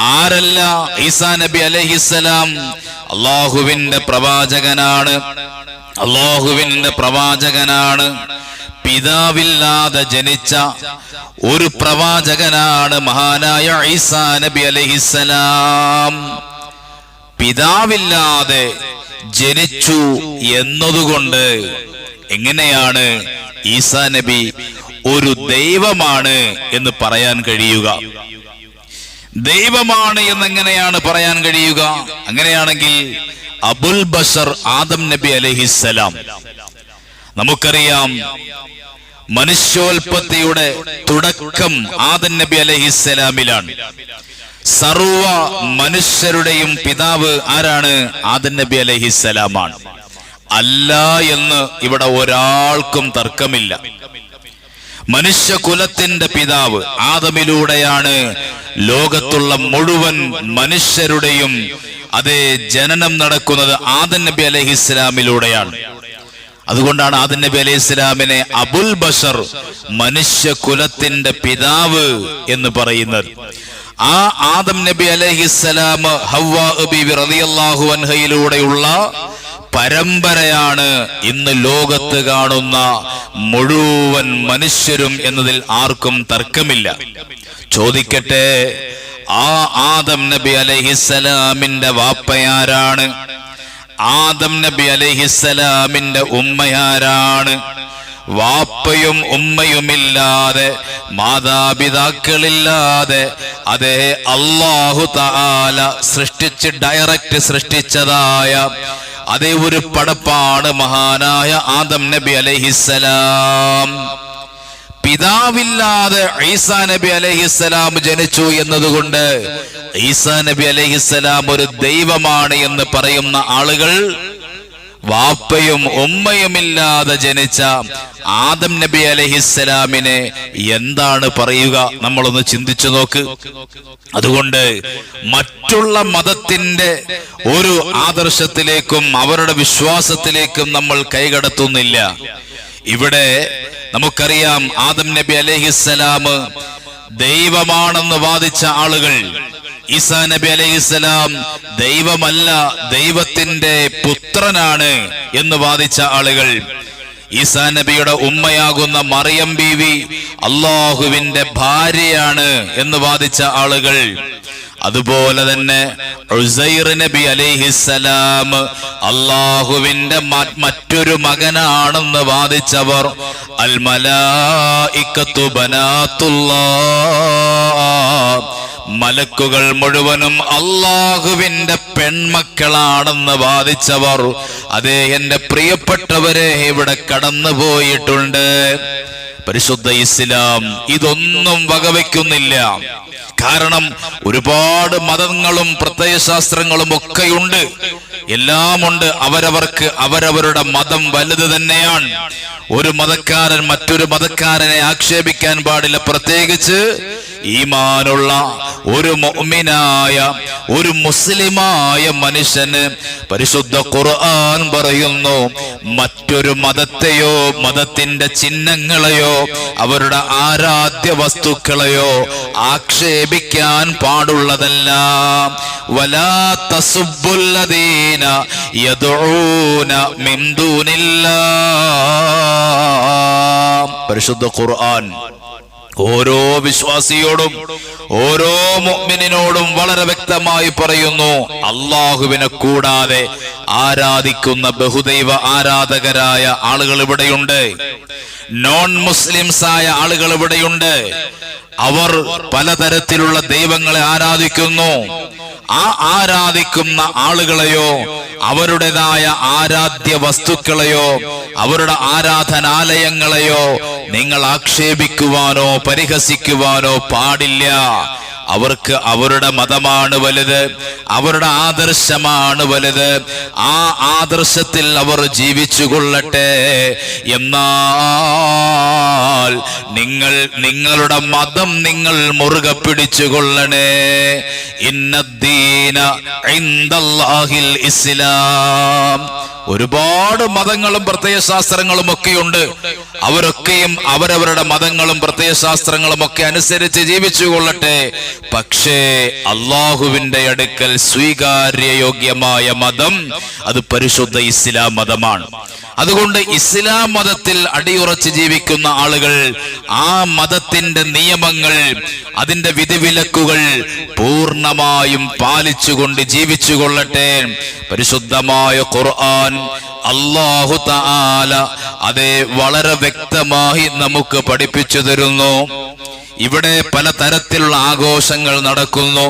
ആരല്ല ഈസാ നബി അലഹിസലാം അള്ളാഹുവിന്റെ പ്രവാചകനാണ്. അള്ളാഹുവിന്റെ പ്രവാചകനാണ്. പിതാവില്ലാതെ ജനിച്ച ഒരു പ്രവാചകനാണ് മഹാനായ ഈസാ നബി അലഹിസലാം പിതാവില്ലാതെ ജനിച്ചു എന്നതുകൊണ്ട് എങ്ങനെയാണ് ഈസാ നബി ഒരു ദൈവമാണ് എന്ന് പറയാൻ കഴിയുക? ദൈവമാണ് എന്നെങ്ങനെയാണ് പറയാൻ കഴിയുക? അങ്ങനെയാണെങ്കിൽ അബുൽ ബഷർ ആദം നബി അലഹിസലാം നമുക്കറിയാം മനുഷ്യോൽപത്തിയുടെ തുടക്കം ആദൻ നബി അലഹിസലാമിലാണ് സർവ മനുഷ്യരുടെയും പിതാവ് ആരാണ്? ആദൻ നബി അലഹിസലാമാണ് അല്ല എന്ന് ഇവിടെ ഒരാൾക്കും തർക്കമില്ല. മനുഷ്യകുലത്തിന്റെ പിതാവ് ആദമിലൂടെയാണ്. ലോകത്തുള്ള മുഴുവൻ മനുഷ്യരുടെയും അതേ ജനനം നടക്കുന്നത് ആദൻ നബി അലഹി ഇസ്ലാമിലൂടെയാണ്. അതുകൊണ്ടാണ് ആദൻ നബി അലൈഹി ഇസ്ലാമിനെ അബുൽ ബഷർ മനുഷ്യകുലത്തിന്റെ പിതാവ് എന്ന് പറയുന്നത്. ആ ആദം നബി അലഹിസ്സലാം ഹവ്വാ ബീവി റളിയല്ലാഹു അൻഹയിലൂടെയുള്ള പരമ്പരയാണ് ഇന്ന് ലോകത്ത് കാണുന്ന മുഴുവൻ മനുഷ്യരും എന്നതിൽ ആർക്കും തർക്കമില്ല. ചോദിക്കട്ടെ ആ ആദം നബി അലഹിസലാമിന്റെ വാപ്പയാരാണ്? ആദം നബി അലഹിസലാമിന്റെ ഉമ്മയാരാണ്? വാപ്പയും ഉമ്മയുമില്ലാതെ മാതാപിതാക്കളില്ലാതെ അതേ അള്ളാഹു താല സൃഷ്ടിച്ച് ഡയറക്റ്റ് സൃഷ്ടിച്ചതായ അതേ ഒരു പടപ്പാണ് മഹാനായ ആദം നബി അലഹിസലാം പിതാവില്ലാതെ ഈസാ നബി അലഹിസ്സലാം ജനിച്ചു എന്നതുകൊണ്ട് ഈസാ നബി അലഹിസ്സലാം ഒരു ദൈവമാണ് എന്ന് പറയുന്ന ആളുകൾ വാപ്പയും ഉമ്മയുമില്ലാതെ ജനിച്ച ആദം നബി അലഹിസ്സലാമിനെ എന്താണ് പറയുക? നമ്മളൊന്ന് ചിന്തിച്ചു നോക്ക്. അതുകൊണ്ട് മറ്റുള്ള മതത്തിന്റെ ഒരു ആദർശത്തിലേക്കും അവരുടെ വിശ്വാസത്തിലേക്കും നമ്മൾ കൈകടത്തുന്നില്ല. ഇവിടെ നമുക്കറിയാം ആദം നബി അലഹിസ്സലാം ദൈവമാണെന്ന് വാദിച്ച ആളുകൾ ഈസാ നബി അലൈഹിസ്സലാം ദൈവമല്ല ദൈവത്തിന്റെ പുത്രനാണ് എന്ന് വാദിച്ച ആളുകൾ. ഈസാ നബിയുടെ ഉമ്മയാകുന്ന മറിയം ബീവി അള്ളാഹുവിന്റെ ഭാര്യയാണ് എന്ന് വാദിച്ച ആളുകൾ. അതുപോലെ തന്നെ നബി അലൈഹിസ്സലാം അള്ളാഹുവിന്റെ മറ്റൊരു മകനാണെന്ന് വാദിച്ചവർ അൽ ബനാത്തുല്ലാ. മലക്കുകൾ മുഴുവനും അള്ളാഹുവിന്റെ പെൺമക്കളാണെന്ന് വാദിച്ചവർ അതേ എന്റെ പ്രിയപ്പെട്ടവരെ ഇവിടെ കടന്നു പോയിട്ടുണ്ട് പരിശുദ്ധ ഇസ്ലാം ഇതൊന്നും വകവയ്ക്കുന്നില്ല കാരണം ഒരുപാട് മതങ്ങളും പ്രത്യയശാസ്ത്രങ്ങളും ഒക്കെയുണ്ട്. എല്ലാമുണ്ട് അവരവർക്ക് അവരവരുടെ മതം വലുത് തന്നെയാണ്. ഒരു മതക്കാരൻ മറ്റൊരു മതക്കാരനെ ആക്ഷേപിക്കാൻ പാടില്ല. പ്രത്യേകിച്ച് ഈമാനുള്ള ഒരു മുഅ്മിനായ ഒരു മുസ്ലിമായ മനുഷ്യന് പരിശുദ്ധ ഖുർആൻ പറയുന്നു മറ്റൊരു മതത്തെയോ മതത്തിന്റെ ചിഹ്നങ്ങളെയോ അവരുടെ ആരാധ്യ വസ്തുക്കളെയോ ആക്ഷേപിക്കാൻ പാടുള്ളതല്ല. വലാ പരിശുദ്ധ ഖുർആൻ ഓരോ വിശ്വാസിയോടും ഓരോ മുഗ്മിനോടും വളരെ വ്യക്തമായി പറയുന്നു അള്ളാഹുവിനെ കൂടാതെ ആരാധിക്കുന്ന ബഹുദൈവ ആരാധകരായ ആളുകൾ ഇവിടെയുണ്ട്. നോൺ മുസ്ലിംസ് ആയ ആളുകൾ ഇവിടെയുണ്ട്. അവർ പലതരത്തിലുള്ള ദൈവങ്ങളെ ആരാധിക്കുന്നു. ആ ആരാധിക്കുന്ന ആളുകളെയോ അവരുടേതായ ആരാധ്യ വസ്തുക്കളെയോ അവരുടെ ആരാധനാലയങ്ങളെയോ നിങ്ങൾ ആക്ഷേപിക്കുവാനോ പരിഹസിക്കുവാനോ പാടില്ല. അവർക്ക് അവരുടെ മതമാണ് വലുത് അവരുടെ ആദർശമാണ് വലുത്. ആ ആദർശത്തിൽ അവർ ജീവിച്ചു കൊള്ളട്ടെ. എന്നാൽ നിങ്ങൾ നിങ്ങളുടെ മതം നിങ്ങൾ മുറുകെ പിടിച്ചു കൊള്ളണേ. عند الله الإسلام. ഒരുപാട് മതങ്ങളും പ്രത്യയശാസ്ത്രങ്ങളും ഒക്കെയുണ്ട്. അവരൊക്കെയും അവരവരുടെ മതങ്ങളും പ്രത്യയശാസ്ത്രങ്ങളും ഒക്കെ അനുസരിച്ച് ജീവിച്ചു കൊള്ളട്ടെ. പക്ഷേ അള്ളാഹുവിന്റെ അടുക്കൽ സ്വീകാര്യയോഗ്യമായ മതം അത് പരിശുദ്ധ ഇസ്ലാം മതമാണ്. അതുകൊണ്ട് ഇസ്ലാം മതത്തിൽ അടിയുറച്ച് ജീവിക്കുന്ന ആളുകൾ ആ മതത്തിന്റെ നിയമങ്ങൾ അതിന്റെ വിധിവിലക്കുകൾ പൂർണമായും പാലിച്ചുകൊണ്ട് ജീവിച്ചു കൊള്ളട്ടെ. പരിശുദ്ധമായ ഖുർആൻ അള്ളാഹു തആല അതെ വളരെ വ്യക്തമായി നമുക്ക് പഠിപ്പിച്ചു തരുന്നു. ഇവിടെ പലതരത്തിലുള്ള ആഘോഷങ്ങൾ നടക്കുന്നു.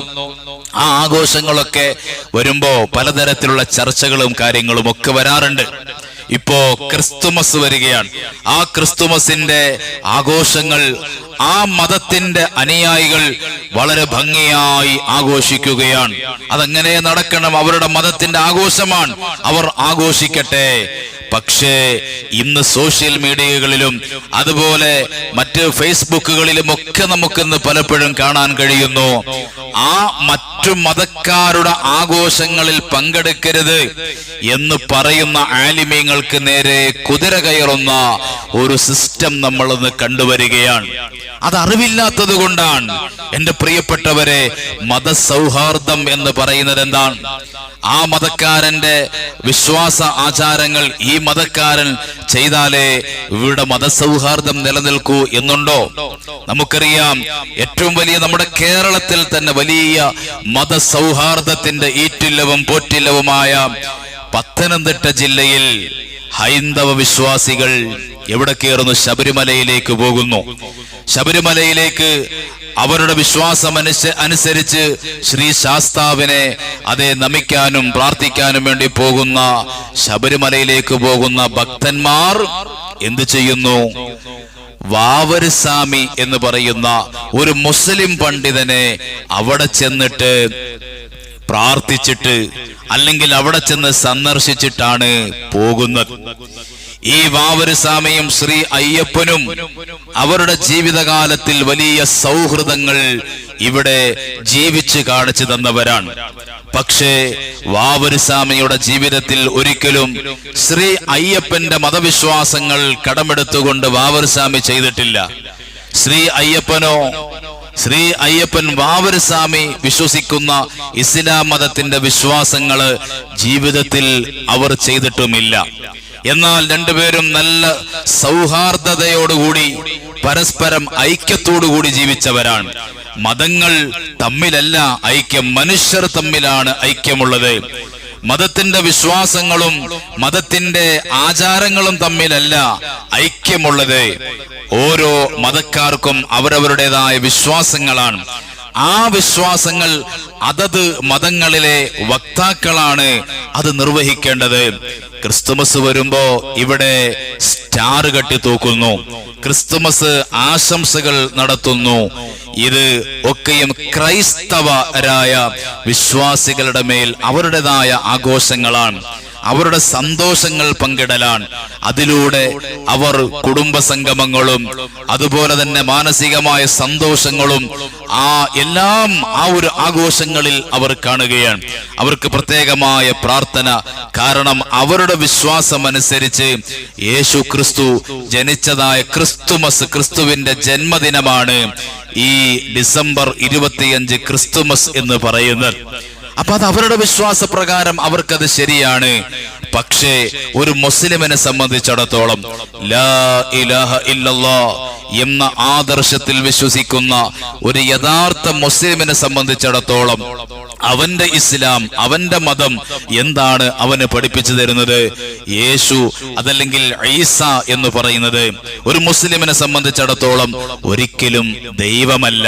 ആ ആഘോഷങ്ങളൊക്കെ വരുമ്പോ പലതരത്തിലുള്ള ചർച്ചകളും കാര്യങ്ങളും ഒക്കെ വരാറുണ്ട്. ഇപ്പോ ക്രിസ്തുമസ് വരികയാണ്. ആ ക്രിസ്തുമസിന്റെ ആഘോഷങ്ങൾ ആ മതത്തിന്റെ അനുയായികൾ വളരെ ഭംഗിയായി ആഘോഷിക്കുകയാണ്. അതങ്ങനെ നടക്കണം. അവരുടെ മതത്തിന്റെ ആഘോഷമാണ്. അവർ ആഘോഷിക്കട്ടെ. പക്ഷേ ഇന്ന് സോഷ്യൽ മീഡിയകളിലും അതുപോലെ മറ്റ് ഫേസ്ബുക്കുകളിലും ഒക്കെ നമുക്കിന്ന് പലപ്പോഴും കാണാൻ കഴിയുന്നു. ആ മറ്റു മതക്കാരുടെ ആഘോഷങ്ങളിൽ പങ്കെടുക്കരുത് എന്ന് പറയുന്ന ആലിമ്യങ്ങൾക്ക് നേരെ കുതിര കയറുന്ന ഒരു സിസ്റ്റം നമ്മൾ നമ്മളിന്ന് കണ്ടുവരികയാണ്. അത് അറിവില്ലാത്തത് കൊണ്ടാണ്. എന്റെ പ്രിയപ്പെട്ടവരെ മതസൗഹാർദ്ദം എന്ന് പറയുന്നത് എന്താണ്? ആ മതക്കാരന്റെ വിശ്വാസ ആചാരങ്ങൾ ഈ മതക്കാരൻ ചെയ്താലേ ഇവിടെ മതസൗഹാർദ്ദം നിലനിൽക്കൂ എന്നുണ്ടോ? നമുക്കറിയാം ഏറ്റവും വലിയ നമ്മുടെ കേരളത്തിൽ തന്നെ വലിയ മത സൗഹാർദ്ദത്തിന്റെ ഈറ്റില്ലവും പോറ്റില്ലവുമായ പത്തനംതിട്ട ജില്ലയിൽ ഹൈന്ദവ വിശ്വാസികൾ എവിടെ കയറുന്നു? ശബരിമലയിലേക്ക് പോകുന്നു. ശബരിമലയിലേക്ക് അവരുടെ വിശ്വാസം അനുസ- അനുസരിച്ച് ശ്രീ ശാസ്താവിനെ അതെ നമിക്കാനും പ്രാർത്ഥിക്കാനും വേണ്ടി പോകുന്ന ശബരിമലയിലേക്ക് പോകുന്ന ഭക്തന്മാർ എന്തു ചെയ്യുന്നു? വാവരുസ്വാമി എന്ന് പറയുന്ന ഒരു മുസ്ലിം പണ്ഡിതനെ അവിടെ ചെന്നിട്ട് പ്രാർത്ഥിച്ചിട്ട് അല്ലെങ്കിൽ അവിടെ ചെന്ന് സന്ദർശിച്ചിട്ടാണ് പോകുന്നത്. ഈ വാവരുസ്വാമിയും ശ്രീ അയ്യപ്പനും അവരുടെ ജീവിതകാലത്തിൽ വലിയ സൗഹൃദങ്ങൾ ഇവിടെ ജീവിച്ച് കാണിച്ചു തന്നവരാണ്. പക്ഷേ വാവരുസ്വാമിയുടെ ജീവിതത്തിൽ ഒരിക്കലും ശ്രീ അയ്യപ്പന്റെ മതവിശ്വാസങ്ങൾ കടമെടുത്തുകൊണ്ട് വാവരുസ്വാമി ചെയ്തിട്ടില്ല. ശ്രീ അയ്യപ്പനോ ശ്രീ അയ്യപ്പൻ വാവരസ്വാമി വിശ്വസിക്കുന്ന ഇസ്ലാം മതത്തിന്റെ വിശ്വാസങ്ങൾ ജീവിതത്തിൽ അവർ ചെയ്തിട്ടുമില്ല. എന്നാൽ രണ്ടുപേരും നല്ല സൗഹാർദ്ദതയോടുകൂടി പരസ്പരം ഐക്യത്തോടുകൂടി ജീവിച്ചവരാണ്. മതങ്ങൾ തമ്മിലല്ല ഐക്യം മനുഷ്യർ തമ്മിലാണ് ഐക്യമുള്ളത്. മതത്തിന്റെ വിശ്വാസങ്ങളും മതത്തിന്റെ ആചാരങ്ങളും തമ്മിലല്ല ഐക്യമുള്ളത്. ഓരോ മതക്കാർക്കും അവരവരുടേതായ വിശ്വാസങ്ങളാണ്. ആ വിശ്വാസങ്ങൾ അതത് മതങ്ങളിലെ വക്താക്കളാണ് അത് നിർവഹിക്കേണ്ടത്. ക്രിസ്തുമസ് വരുമ്പോ ഇവിടെ സ്റ്റാർ കെട്ടി തൂക്കുന്നു. ക്രിസ്തുമസ് ആശംസകൾ നടത്തുന്നു. ഇത് ഒക്കെയും ക്രൈസ്തവരായ വിശ്വാസികളുടെ മേൽ അവരുടേതായ ആഘോഷങ്ങളാണ്. അവരുടെ സന്തോഷങ്ങൾ പങ്കിടലാണ്. അതിലൂടെ അവർ കുടുംബ സംഗമങ്ങളും അതുപോലെ തന്നെ മാനസികമായ സന്തോഷങ്ങളും ആ എല്ലാം ആ ഒരു ആഘോഷങ്ങളിൽ അവർ കാണുകയാണ്. അവർക്ക് പ്രത്യേകമായ പ്രാർത്ഥന. കാരണം അവരുടെ വിശ്വാസം അനുസരിച്ച് യേശു ക്രിസ്തു ജനിച്ചതായ ക്രിസ്തുമസ് ക്രിസ്തുവിന്റെ ജന്മദിനമാണ് ഈ ഡിസംബർ ഇരുപത്തിയഞ്ച് ക്രിസ്തുമസ് എന്ന് പറയുന്നത്. അപ്പൊ അത് അവരുടെ വിശ്വാസ പ്രകാരം അവർക്കത് ശരിയാണ്. പക്ഷേ ഒരു മുസ്ലിമിനെ സംബന്ധിച്ചിടത്തോളം ലാ ഇലാഹ എന്ന ആദർശത്തിൽ വിശ്വസിക്കുന്ന ഒരു യഥാർത്ഥ മുസ്ലിമിനെ സംബന്ധിച്ചിടത്തോളം അവന്റെ ഇസ്ലാം അവന്റെ മതം എന്താണ് അവന് പഠിപ്പിച്ചു തരുന്നത്? യേശു അതല്ലെങ്കിൽ ഈസ എന്ന് പറയുന്നത് ഒരു മുസ്ലിമിനെ സംബന്ധിച്ചിടത്തോളം ഒരിക്കലും ദൈവമല്ല.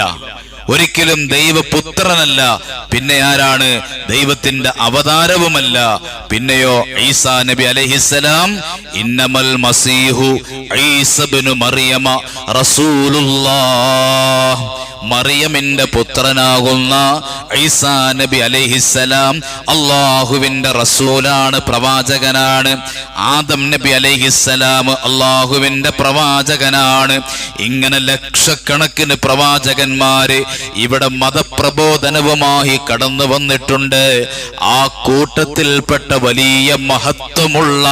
ഒരിക്കലും ദൈവപുത്രനല്ല. പിന്നെ ആരാണ്? ദൈവത്തിന്റെ അവതാരവുമല്ല. പിന്നെയോ ഈസാ നബി അലഹിസലാം ഇന്നമൽ മസീഹു ഈസബിനു മറിയമ റസൂലുല്ലാ മറിയമിന്റെ പുത്രനാകുന്ന ഐസാ നബി അലൈഹിസ്സലാം അള്ളാഹുവിന്റെ റസൂലാണ് പ്രവാചകനാണ്. ആദം നബി അലൈഹിസ്സലാം അള്ളാഹുവിന്റെ പ്രവാചകനാണ്. ഇങ്ങനെ ലക്ഷക്കണക്കിന് പ്രവാചകന്മാര് ഇവിടെ മതപ്രബോധനവുമായി കടന്നു വന്നിട്ടുണ്ട്. ആ കൂട്ടത്തിൽപ്പെട്ട വലിയ മഹത്വമുള്ള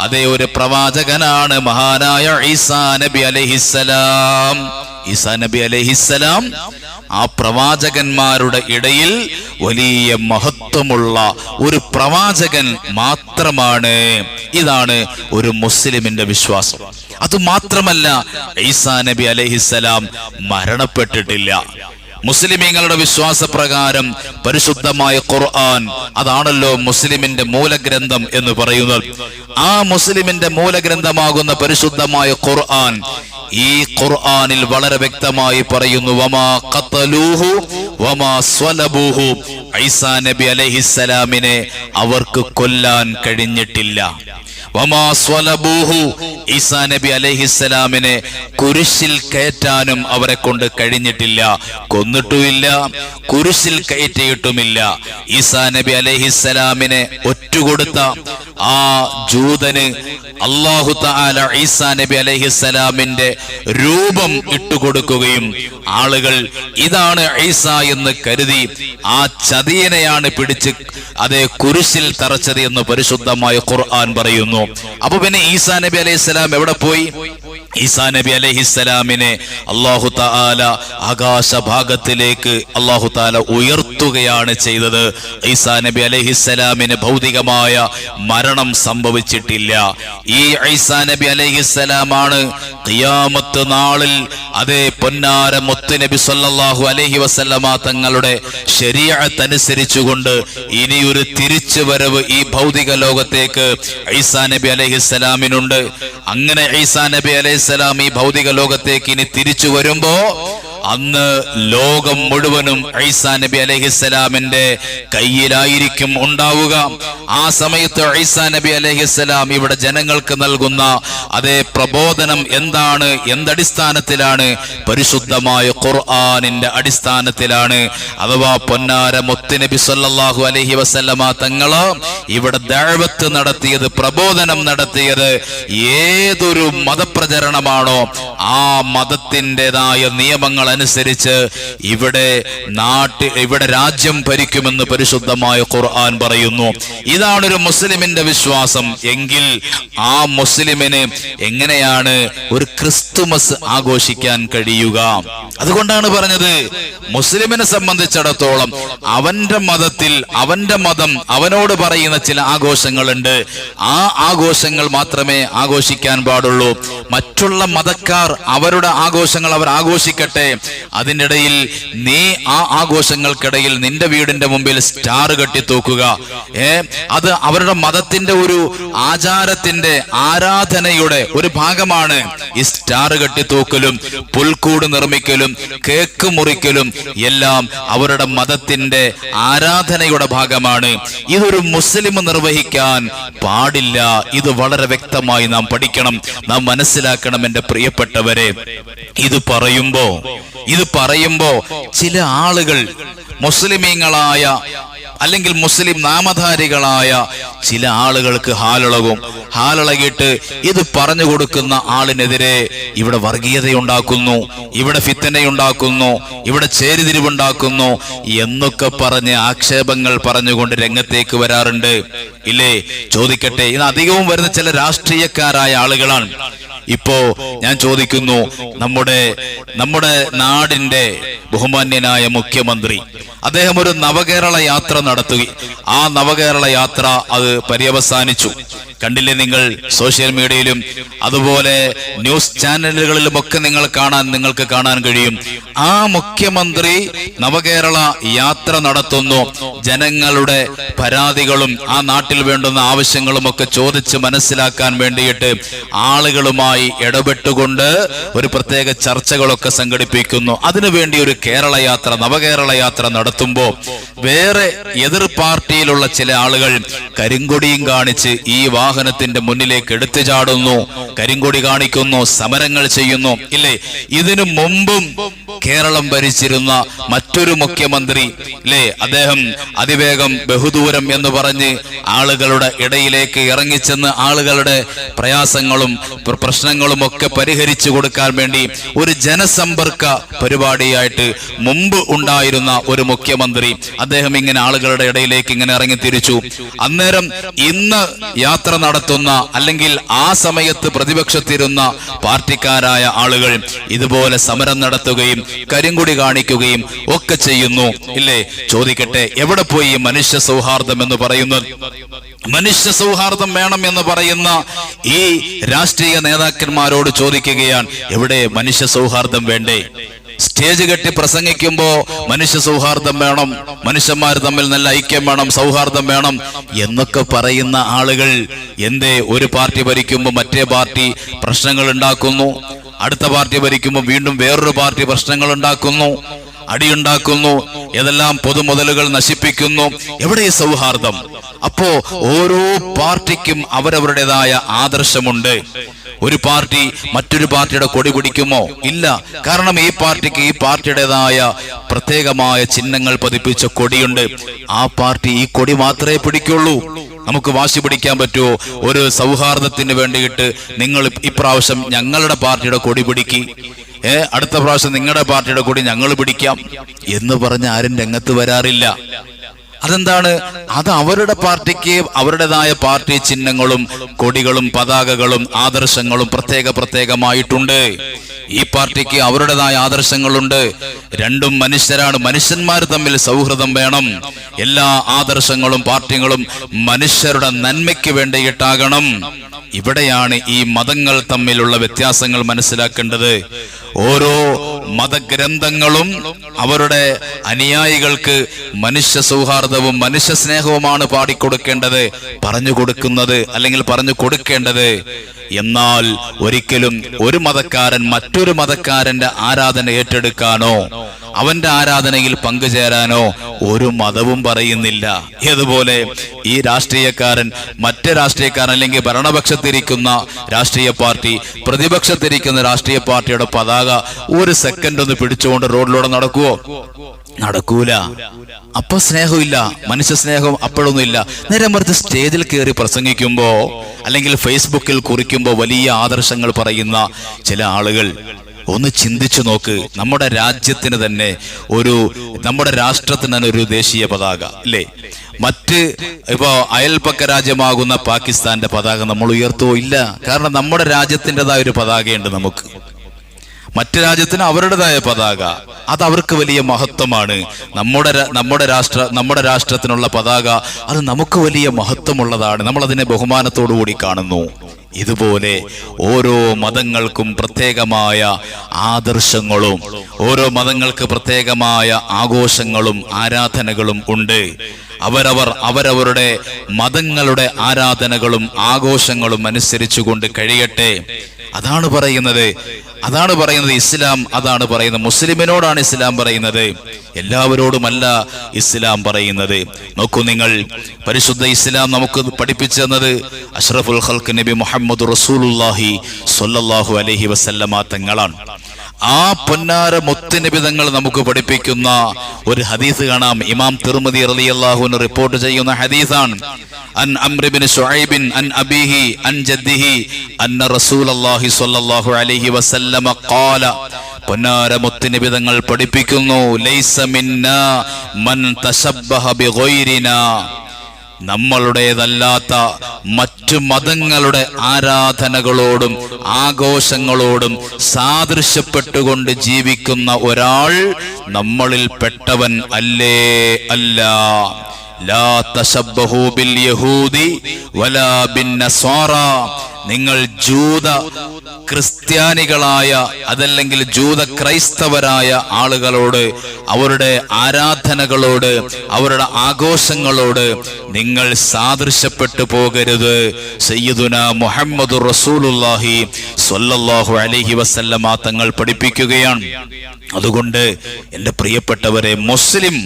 അതേ ഒരു പ്രവാചകനാണ് മഹാനായ ഈസാ നബി അലഹിസലാം ഈസാ നബി അലഹിസലാം ആ പ്രവാചകന്മാരുടെ ഇടയിൽ വലിയ മഹത്വമുള്ള ഒരു പ്രവാചകൻ മാത്രമാണ്. ഇതാണ് ഒരു മുസ്ലിമിന്റെ വിശ്വാസം. അത് മാത്രമല്ല ഈസാ നബി അലഹിസലാം മരണപ്പെട്ടിട്ടില്ല. മുസ്ലിമീങ്ങളുടെ വിശ്വാസപ്രകാരം പരിശുദ്ധമായ ഖുർആൻ അതാണല്ലോ മുസ്ലിമിന്റെ മൂലഗ്രന്ഥം എന്ന് പറയുന്നത്. ആ മുസ്ലിമിന്റെ മൂലഗ്രന്ഥമാകുന്ന പരിശുദ്ധമായ ഖുർആൻ ഈ ഖുർആനിൽ വളരെ വ്യക്തമായി പറയുന്നു വമാ ഖതലൂഹു വമാ സ്വലബൂഹു. ഐസാ നബി അലൈഹിസ്സലാമിനെ അവർക്ക് കൊല്ലാൻ കഴിഞ്ഞിട്ടില്ല. ഈസാ നബി അലഹിസ്സലാമിനെ കുരിശിൽ കയറ്റാനും അവരെ കൊണ്ട് കഴിഞ്ഞിട്ടില്ല. കൊന്നിട്ടുമില്ല കുരിശിൽ കയറ്റിയിട്ടുമില്ല. ഈസാ നബി അലൈഹിസ്സലാമിനെ ഒറ്റുകൊടുത്ത ആ ജൂതന് അള്ളാഹു തആല ഈസാ നബി അലഹിസ്സലാമിന്റെ രൂപം ഇട്ടുകൊടുക്കുകയും ആളുകൾ ഇതാണ് ഈസ എന്ന് കരുതി ആ ചതിയനെയാണ് പിടിച്ച് അതേ കുരിശിൽ തറച്ചത് എന്ന് പരിശുദ്ധമായ ഖുർആൻ പറയുന്നു. അപ്പൊ പിന്നെ ഈസാ നബി അലൈഹി സ്വലാം എവിടെ പോയി? ഈസാ നബി അലൈഹിസ്സലാമിനെ അള്ളാഹു താല ആകാശഭാഗത്തിലേക്ക് അള്ളാഹു താല ഉയർത്തുകയാണ് ചെയ്തത്. ഈസാ നബി അലഹിസ്സലാമിന് ഭൗതികമായ മരണം സംഭവിച്ചിട്ടില്ല. ഈ ഈസാ നബി അലൈഹിസ്സലാമാണ് ഖിയാമത്ത് നാളിൽ അതേ പൊന്നാര മുത്ത് നബി സല്ലല്ലാഹു അലൈഹി വസല്ലമ തങ്ങളുടെ ശരീഅത്തനുസരിച്ചുകൊണ്ട് ഇനിയൊരു തിരിച്ചുവരവ് ഈ ഭൗതിക ലോകത്തേക്ക് ഈസാ നബി അലൈഹിസ്സലാമിനുണ്ട്. അങ്ങനെ ഈസാ നബി അലൈഹിസ്സലാം ഈ ഭൗതിക ലോകത്തേക്ക് ഇനി തിരിച്ചു വരുമ്പോ അന്ന് ലോകം മുഴുവനും ഐസാ നബി അലഹിസ്സലാമിന്റെ കയ്യിലായിരിക്കും ഉണ്ടാവുക. ആ സമയത്ത് ഐസാ നബി അലഹിസ്സലാം ഇവിടെ ജനങ്ങൾക്ക് നൽകുന്ന അതേ പ്രബോധനം എന്താണ്? എന്തടിസ്ഥാനത്തിലാണ്? പരിശുദ്ധമായ ഖുർആാനിന്റെ അടിസ്ഥാനത്തിലാണ്. അഥവാ പൊന്നാര മുത്തുനബി സല്ലാഹു അലഹി വസല്ലമ തങ്ങൾ ഇവിടെ ദഅവത്ത് നടത്തിയത് പ്രബോധനം നടത്തിയത് ഏതൊരു മതപ്രചരണമാണോ ആ മതത്തിന്റെതായ നിയമങ്ങൾ അനുസരിച്ച് ഇവിടെ നാട്ടിൽ ഇവിടെ രാജ്യം ഭരിക്കുമെന്ന് പരിശുദ്ധമായ ഖുർആൻ പറയുന്നു. ഇതാണ് ഒരു മുസ്ലിമിന്റെ വിശ്വാസം. എങ്കിൽ ആ മുസ്ലിമിന് എങ്ങനെയാണ് ഒരു ക്രിസ്തുമസ് ആഘോഷിക്കാൻ കഴിയുക? അതുകൊണ്ടാണ് പറഞ്ഞത് മുസ്ലിമിനെ സംബന്ധിച്ചിടത്തോളം അവന്റെ മതത്തിൽ അവന്റെ മതം അവനോട് പറയുന്ന ചില ആഘോഷങ്ങളുണ്ട്. ആ ആഘോഷങ്ങൾ മാത്രമേ ആഘോഷിക്കാൻ പാടുള്ളൂ. മറ്റുള്ള മതക്കാർ അവരുടെ ആഘോഷങ്ങൾ അവർ ആഘോഷിക്കട്ടെ. അതിനിടയിൽ നീ ആ ആഘോഷങ്ങൾക്കിടയിൽ നിന്റെ വീടിന്റെ മുമ്പിൽ സ്റ്റാർ കെട്ടിത്തൂക്കുക ഏ അത് അവരുടെ മതത്തിന്റെ ഒരു ആചാരത്തിന്റെ ആരാധനയുടെ ഒരു ഭാഗമാണ് ഈ സ്റ്റാർ കെട്ടിത്തൂക്കലും പുൽക്കൂട് നിർമ്മിക്കലും കേക്ക് മുറിക്കലും എല്ലാം അവരുടെ മതത്തിന്റെ ആരാധനയുടെ ഭാഗമാണ്. ഇതൊരു മുസ്ലിം നിർവഹിക്കാൻ പാടില്ല. ഇത് വളരെ വ്യക്തമായി നാം പഠിക്കണം. നാം മനസ്സിലാക്കണം എന്റെ പ്രിയപ്പെട്ടവരെ. ഇത് പറയുമ്പോ ഇത് പറയുമ്പോ ചില ആളുകൾ മുസ്ലിമീങ്ങളായ അല്ലെങ്കിൽ മുസ്ലിം നാമധാരികളായ ചില ആളുകൾക്ക് ഹാലിളകും. ഹാലിളകിയിട്ട് ഇത് പറഞ്ഞു കൊടുക്കുന്ന ആളിനെതിരെ ഇവിടെ വർഗീയതയുണ്ടാക്കുന്നു ഇവിടെ ഫിത്തനയുണ്ടാക്കുന്നു ഇവിടെ ചേരിതിരിവുണ്ടാക്കുന്നു എന്നൊക്കെ പറഞ്ഞ് ആക്ഷേപങ്ങൾ പറഞ്ഞുകൊണ്ട് രംഗത്തേക്ക് വരാറുണ്ട്. ഇല്ലേ? ചോദിക്കട്ടെ ഇത് അധികവും വരുന്ന ചില രാഷ്ട്രീയക്കാരായ ആളുകളാണ്. ഇപ്പോ ഞാൻ ചോദിക്കുന്നു നമ്മുടെ നമ്മുടെ നാടിന്റെ ബഹുമാന്യനായ മുഖ്യമന്ത്രി അദ്ദേഹം ഒരു നവകേരള യാത്ര നടത്തുകയും ആ നവകേരള യാത്ര അത് പര്യവസാനിച്ചു. കണ്ടില്ലേ നിങ്ങൾ സോഷ്യൽ മീഡിയയിലും അതുപോലെ ന്യൂസ് ചാനലുകളിലും ഒക്കെ നിങ്ങൾ കാണാൻ നിങ്ങൾക്ക് കാണാൻ കഴിയും. ആ മുഖ്യമന്ത്രി നവകേരള യാത്ര നടത്തുന്നു. ജനങ്ങളുടെ പരാതികളും ആ നാട്ടിൽ വേണ്ടുന്ന ആവശ്യങ്ങളും ഒക്കെ ചോദിച്ച് മനസ്സിലാക്കാൻ വേണ്ടിയിട്ട് ആളുകളുമായി ഇടപെട്ടുകൊണ്ട് ഒരു പ്രത്യേക ചർച്ചകളൊക്കെ സംഘടിപ്പിക്കുന്നു. അതിനുവേണ്ടി ഒരു കേരള യാത്ര നവകേരള യാത്ര നടത്തുമ്പോൾ വേറെ എതിർ പാർട്ടിയിലുള്ള ചില ആളുകൾ കരിങ്കൊടിയും കാണിച്ച് ഈ വാഹനത്തിന്റെ മുന്നിലേക്ക് എടുത്തു ചാടുന്നു. കരിങ്കൊടി കാണിക്കുന്നു സമരങ്ങൾ ചെയ്യുന്നു. ഇല്ലേ? ഇതിനു മുമ്പും കേരളം ഭരിച്ചിരുന്ന മറ്റൊരു മുഖ്യമന്ത്രി അല്ലേ അദ്ദേഹം അതിവേഗം ബഹുദൂരം എന്ന് പറഞ്ഞ് ആളുകളുടെ ഇടയിലേക്ക് ഇറങ്ങിച്ചെന്ന് ആളുകളുടെ പ്രയാസങ്ങളും പ്രശ്നങ്ങളും ഒക്കെ പരിഹരിച്ചു കൊടുക്കാൻ വേണ്ടി ഒരു ജനസമ്പർക്ക പരിപാടിയായിട്ട് മുമ്പ് ഉണ്ടായിരുന്ന ഒരു മുഖ്യമന്ത്രി അദ്ദേഹം ഇങ്ങനെ ആളുകളുടെ ഇടയിലേക്ക് ഇങ്ങനെ ഇറങ്ങി തിരിച്ചു. അന്നേരം ഇന്ന് യാത്ര നടത്തുന്ന അല്ലെങ്കിൽ ആ സമയത്ത് പ്രതിപക്ഷത്തിരുന്ന പാർട്ടിക്കാരായ ആളുകൾ ഇതുപോലെ സമരം നടത്തുകയും കരിങ്കുടി കാണിക്കുകയും ഒക്കെ ചെയ്യുന്നു. ഇല്ലേ? ചോദിക്കട്ടെ എവിടെ പോയി മനുഷ്യ സൗഹാർദ്ദം എന്ന് പറയുന്നത്? മനുഷ്യ സൗഹാർദ്ദം വേണം എന്ന് പറയുന്ന ഈ രാഷ്ട്രീയ നേതാക്കന്മാരോട് ചോദിക്കുകയാണ് എവിടെ മനുഷ്യ സൗഹാർദ്ദം വേണ്ടേ? സ്റ്റേജ് കെട്ടി പ്രസംഗിക്കുമ്പോ മനുഷ്യ സൗഹാർദ്ദം വേണം മനുഷ്യന്മാർ തമ്മിൽ നല്ല ഐക്യം വേണം സൗഹാർദ്ദം വേണം എന്നൊക്കെ പറയുന്ന ആളുകൾ എന്തേ? ഒരു പാർട്ടി ഭരിക്കുമ്പോൾ മറ്റേ പാർട്ടി പ്രശ്നങ്ങൾ ഉണ്ടാക്കുന്നു. അടുത്ത പാർട്ടി ഭരിക്കുമ്പോൾ വീണ്ടും വേറൊരു പാർട്ടി പ്രശ്നങ്ങൾ ഉണ്ടാക്കുന്നു അടിയുണ്ടാക്കുന്നു ഏതെല്ലാം പൊതുമുതലുകൾ നശിപ്പിക്കുന്നു എവിടെ സൗഹാർദ്ദം? അപ്പോ ഓരോ പാർട്ടിക്കും അവരവരുടേതായ ആദർശമുണ്ട്. ഒരു പാർട്ടി മറ്റൊരു പാർട്ടിയുടെ കൊടി പിടിക്കുമോ? ഇല്ല. കാരണം ഈ പാർട്ടിക്ക് ഈ പാർട്ടിയുടേതായ പ്രത്യേകമായ ചിഹ്നങ്ങൾ പതിപ്പിച്ച കൊടിയുണ്ട്. ആ പാർട്ടി ഈ കൊടി മാത്രമേ പിടിക്കുള്ളൂ. നമുക്ക് വാശി പിടിക്കാൻ പറ്റുമോ ഒരു സൗഹാർദ്ദത്തിന് വേണ്ടിയിട്ട് നിങ്ങൾ ഇപ്രാവശ്യം ഞങ്ങളുടെ പാർട്ടിയുടെ കൊടി പിടിക്കി. ഏ അടുത്ത പ്രാവശ്യം നിങ്ങളുടെ പാർട്ടിയുടെ കൊടി ഞങ്ങൾ പിടിക്കാം എന്ന് പറഞ്ഞ് ആരും രംഗത്ത് വരാറില്ല. അതെന്താണ്? അത് അവരുടെ പാർട്ടിക്ക് അവരുടേതായ പാർട്ടി ചിഹ്നങ്ങളും കൊടികളും പതാകകളും ആദർശങ്ങളും പ്രത്യേക പ്രത്യേകമായിട്ടുണ്ട്. ഈ പാർട്ടിക്ക് അവരുടേതായ ആദർശങ്ങളുണ്ട്. രണ്ടും മനുഷ്യരാണ്. മനുഷ്യന്മാർ തമ്മിൽ സൗഹൃദം വേണം. എല്ലാ ആദർശങ്ങളും പാർട്ടികളും മനുഷ്യരുടെ നന്മയ്ക്ക് വേണ്ടിയിട്ടാകണം. ഇവിടെയാണ് ഈ മതങ്ങൾ തമ്മിലുള്ള വ്യത്യാസങ്ങൾ മനസ്സിലാക്കേണ്ടത്. ഓരോ മതഗ്രന്ഥങ്ങളും അവരുടെ അനുയായികൾക്ക് മനുഷ്യ സൗഹാർദ്ദവും മനുഷ്യ സ്നേഹവുമാണ് പാടിക്കൊടുക്കേണ്ടത്. പറഞ്ഞു കൊടുക്കുന്നത് അല്ലെങ്കിൽ പറഞ്ഞു കൊടുക്കേണ്ടത്. എന്നാൽ ഒരിക്കലും ഒരു മതക്കാരൻ മറ്റൊരു മതക്കാരന്റെ ആരാധന ഏറ്റെടുക്കാനോ അവന്റെ ആരാധനയിൽ പങ്കുചേരാനോ ഒരു മതവും പറയുന്നില്ല. ഇതുപോലെ ഈ രാഷ്ട്രീയക്കാരൻ മറ്റേ രാഷ്ട്രീയക്കാരൻ അല്ലെങ്കിൽ ഭരണപക്ഷത്തിരിക്കുന്ന രാഷ്ട്രീയ പാർട്ടി പ്രതിപക്ഷത്തിരിക്കുന്ന രാഷ്ട്രീയ പാർട്ടിയുടെ പതാക ഒരു സെക്കൻഡ് ഒന്ന് പിടിച്ചുകൊണ്ട് റോഡിലൂടെ നടക്കുവോ? നടക്കൂല. അപ്പൊ സ്നേഹമില്ല. മനുഷ്യ സ്നേഹം അപ്പോഴൊന്നും ഇല്ല നേരെ മറിച്ച് സ്റ്റേജിൽ കയറി പ്രസംഗിക്കുമ്പോ അല്ലെങ്കിൽ ഫേസ്ബുക്കിൽ കുറിക്കുമ്പോ വലിയ ആദർശങ്ങൾ പറയുന്ന ചില ആളുകൾ ഒന്ന് ചിന്തിച്ചു നോക്ക്. നമ്മുടെ രാജ്യത്തിന് തന്നെ ഒരു നമ്മുടെ രാഷ്ട്രത്തിന് തന്നെ ഒരു ദേശീയ പതാക അല്ലേ? മറ്റ് ഇപ്പോ അയൽപക്ക രാജ്യമാകുന്ന പാകിസ്ഥാന്റെ പതാക നമ്മൾ ഉയർത്തോ ഇല്ല? കാരണം നമ്മുടെ രാജ്യത്തിന്റെതായ ഒരു പതാകയുണ്ട് നമുക്ക്. മറ്റു രാജ്യത്തിന് അവരുടേതായ പതാക. അത് അവർക്ക് വലിയ മഹത്വമാണ്. നമ്മുടെ നമ്മുടെ രാഷ്ട്ര നമ്മുടെ രാഷ്ട്രത്തിനുള്ള പതാക അത് നമുക്ക് വലിയ മഹത്വമുള്ളതാണ്. നമ്മൾ അതിനെ ബഹുമാനത്തോടു കൂടി കാണുന്നു. ഇതുപോലെ ഓരോ മതങ്ങൾക്കും പ്രത്യേകമായ ആദർശങ്ങളും ഓരോ മതങ്ങൾക്ക് പ്രത്യേകമായ ആഘോഷങ്ങളും ആരാധനകളും ഉണ്ട്. അവരവർ അവരവരുടെ മതങ്ങളുടെ ആരാധനകളും ആഘോഷങ്ങളും അനുസരിച്ചുകൊണ്ട് കഴിയട്ടെ. അതാണ് പറയുന്നത്. അതാണ് പറയുന്നത് ഇസ്ലാം അതാണ് പറയുന്നത് മുസ്ലിമിനോടാണ് ഇസ്ലാം പറയുന്നത്. എല്ലാവരോടുമല്ല ഇസ്ലാം പറയുന്നത്. നോക്കൂ നിങ്ങൾ പരിശുദ്ധ ഇസ്ലാം നമുക്ക് പഠിപ്പിച്ചു തന്നത് അഷ്റഫുൽ ഹൽക്ക് നബി മുഹമ്മദ് റസൂലുല്ലാഹി സ്വല്ലല്ലാഹു അലൈഹി വസല്ലമ തങ്ങളാണ്. ആ പൊന്നാര മുത്തുനിബിതങ്ങൾ നമുക്ക് പഠിപ്പിക്കുന്ന ഒരു ഹദീസ് കാണാം. ഇമാം തിരുമതി റളിയല്ലാഹുവിന് റിപ്പോർട്ട് ചെയ്യുന്ന ഹദീസാണ്. അൻ അംർ ബിൻ ശുഐബിൻ അൻ അബീഹി അൻ ജദ്ദിഹി അന്ന റസൂലല്ലാഹി സ്വല്ലല്ലാഹു അലൈഹി വസല്ലമ ഖാല. പൊന്നാര മുത്തുനിബിതങ്ങൾ പഠിപ്പിക്കുന്നു. ലൈസ മിന്നാ മൻ തശബ്ബഹ ബിഗൈരിനാ. നമ്മളുടേതല്ലാത്ത മറ്റു മതങ്ങളുടെ ആരാധനകളോടും ആഘോഷങ്ങളോടും സാദൃശ്യപ്പെട്ടുകൊണ്ട് ജീവിക്കുന്ന ഒരാൾ നമ്മളിൽ പെട്ടവൻ അല്ലേ അല്ല. നിങ്ങൾ ജൂത ക്രിസ്ത്യാനികളായ അതല്ലെങ്കിൽ ജൂത ക്രൈസ്തവരായ ആളുകളോട് അവരുടെ ആരാധനകളോട് അവരുടെ ആഘോഷങ്ങളോട് നിങ്ങൾ സാദൃശ്യപ്പെട്ടു പോകരുത്. സയ്യിദുന മുഹമ്മദ് റസൂലുല്ലാഹി സ്വല്ലല്ലാഹു അലൈഹി വസല്ലമ തങ്ങൾ പഠിപ്പിക്കുകയാണ്. അതുകൊണ്ട് എന്റെ പ്രിയപ്പെട്ടവരെ മുസ്ലിം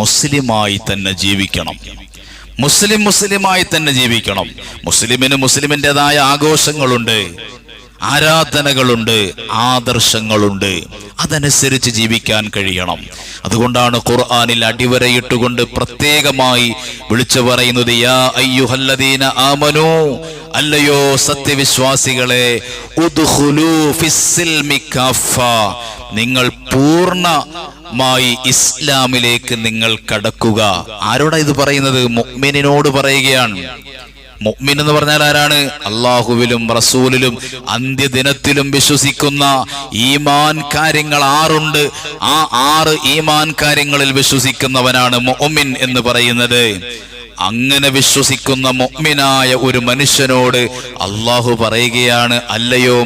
മുസ്ലിമായി തന്നെ ജീവിക്കണം. മുസ്ലിം മുസ്ലിമായി തന്നെ ജീവിക്കണം. മുസ്ലിമിന് മുസ്ലിമിന്റെതായ ആഘോഷങ്ങളുണ്ട്. ആരാധനകളുണ്ട് ആദർശങ്ങളുണ്ട്. അതനുസരിച്ച് ജീവിക്കാൻ കഴിയണം. അതുകൊണ്ടാണ് ഖുർആാനിൽ അടിവരയിട്ടുകൊണ്ട് പ്രത്യേകമായി വിളിച്ചു പറയുന്നത് യാ അയ്യുഹല്ലദീന ആമനു അല്ലയോ സത്യവിശ്വാസികളെ നിങ്ങൾ പൂർണമായി ഇസ്ലാമിലേക്ക് നിങ്ങൾ കടക്കുക. ആരോടാ ഇത് പറയുന്നത്? മുഗ്മിനോട് പറയുകയാണ്. മുഅ്മിൻ എന്ന് പറഞ്ഞാൽ ആരാണ്? അള്ളാഹുവിലും റസൂലിലും അന്ത്യദിനത്തിലും വിശ്വസിക്കുന്ന ഈമാൻ കാര്യങ്ങൾ ആറുണ്ട്. ആ ആറ് ഈമാൻ കാര്യങ്ങളിൽ വിശ്വസിക്കുന്നവനാണ് മുഅ്മിൻ എന്ന് പറയുന്നത്. അങ്ങനെ വിശ്വസിക്കുന്ന മൊഗ്മിനായ ഒരു മനുഷ്യനോട് അള്ളാഹു പറയുകയാണ് അല്ലയോ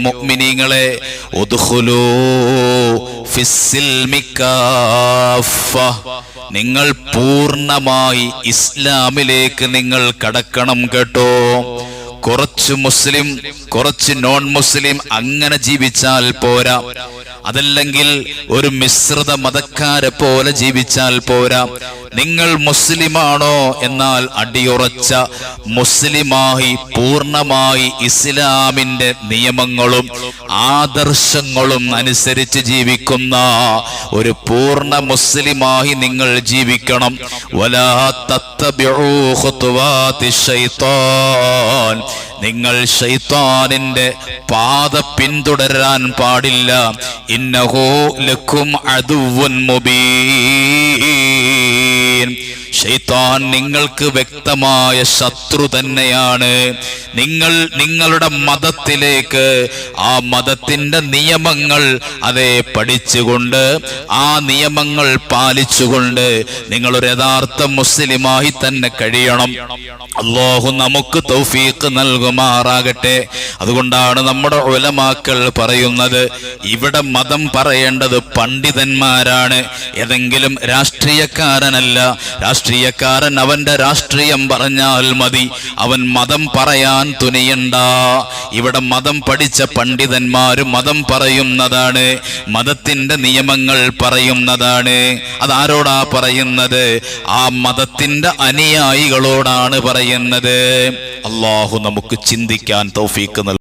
കാഫ. നിങ്ങൾ പൂർണമായി ഇസ്ലാമിലേക്ക് നിങ്ങൾ കടക്കണം കേട്ടോ കുറച്ച് മുസ്ലിം കുറച്ച് നോൺ മുസ്ലിം അങ്ങനെ ജീവിച്ചാൽ പോരാ. അതല്ലെങ്കിൽ ഒരു മിശ്രിത മതക്കാരെ പോലെ ജീവിച്ചാൽ പോരാ. നിങ്ങൾ മുസ്ലിമാണോ എന്നാൽ അടിയുറച്ച മുസ്ലിമായി പൂർണമായി ഇസ്ലാമിന്റെ നിയമങ്ങളും ആദർശങ്ങളും അനുസരിച്ച് ജീവിക്കുന്ന ഒരു പൂർണ മുസ്ലിമായി നിങ്ങൾ ജീവിക്കണം. വലാ നിങ്ങൾ ഷൈത്താനിന്റെ പാത പിന്തുടരാൻ പാടില്ല. ഇന്നഹോ ലക്കും അതുവൻ മുബീൻ. ഷെയ്ത്താൻ നിങ്ങൾക്ക് വ്യക്തമായ ശത്രു തന്നെയാണ്. നിങ്ങൾ നിങ്ങളുടെ മതത്തിലേക്ക് ആ മതത്തിന്റെ നിയമങ്ങൾ അതെ പഠിച്ചുകൊണ്ട് ആ നിയമങ്ങൾ പാലിച്ചുകൊണ്ട് നിങ്ങളൊരു യഥാർത്ഥ മുസ്ലിമായി തന്നെ കഴിയണം. അള്ളാഹു നമുക്ക് തൗഫീഖ് നൽകുമാറാകട്ടെ. അതുകൊണ്ടാണ് നമ്മുടെ ഉലമാക്കൾ പറയുന്നത് ഇവിടെ മതം പറയേണ്ടത് പണ്ഡിതന്മാരാണ്. ഏതെങ്കിലും രാഷ്ട്രീയക്കാരനല്ല. രാഷ്ട്രീയക്കാരൻ അവന്റെ രാഷ്ട്രീയം പറഞ്ഞാൽ മതി. അവൻ മതം പറയാൻ തുനിയണ്ട. ഇവിടെ മതം പഠിച്ച പണ്ഡിതന്മാര് മതം പറയുന്നതാണ്. മതത്തിന്റെ നിയമങ്ങൾ പറയുന്നതാണ്. അതാരോടാ പറയുന്നത്? ആ മതത്തിന്റെ അനുയായികളോടാണ് പറയുന്നത്. അള്ളാഹു നമുക്ക് ചിന്തിക്കാൻ തൗഫീക്ക് നൽകും